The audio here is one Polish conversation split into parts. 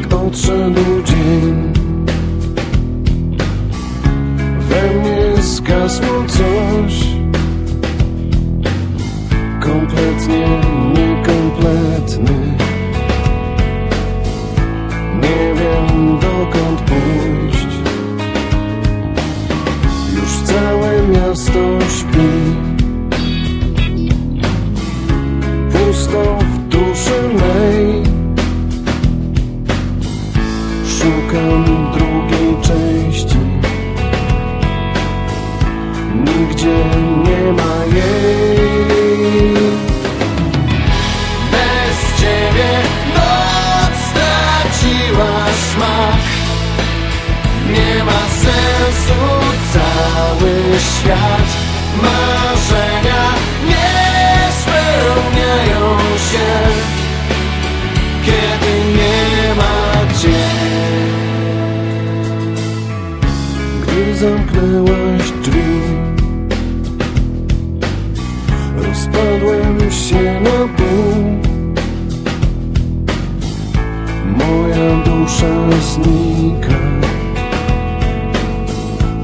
jak odszedł dzień. We mnie zgasło coś. Kompletnie Nigdzie nie ma jej. Bez ciebie noc straciła smak. Nie ma sensu cały świat. Marzenia nie spełniają się. Kiedy nie ma cię Gdy zamknęłaś drzwi Rozpadłem się na pół. Moja dusza znika.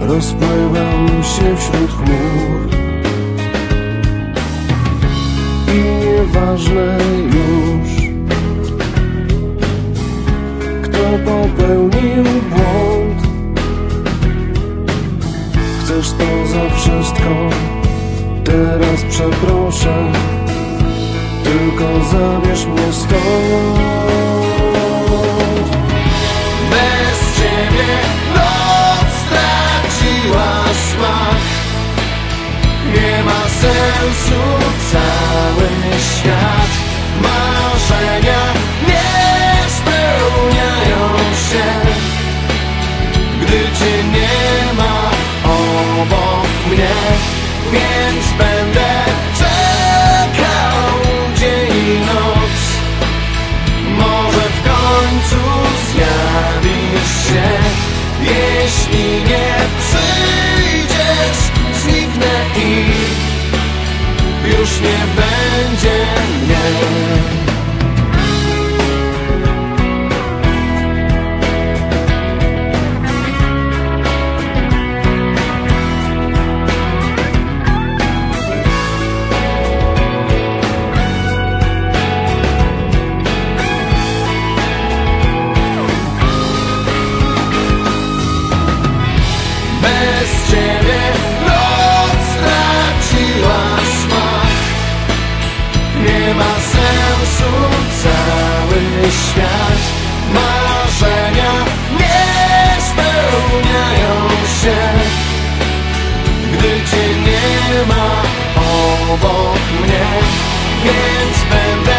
Rozpływam się wśród chmur. I nieważne już Kto popełnił błąd. Chcesz to za wszystko Teraz przeproszę Tylko zabierz mnie stąd. Bez ciebie noc straciła smak. Nie ma sensu cały świat. Marzenia nie spełniają się. Gdy cię nie ma obok mnie Więc będę czekał dzień i noc. Może w końcu zjawisz się. Jeśli nie przyjdziesz Zniknę i już nie będzie mnie cały świat. Marzenia nie spełniają się. Gdy cię nie ma obok mnie Więc będę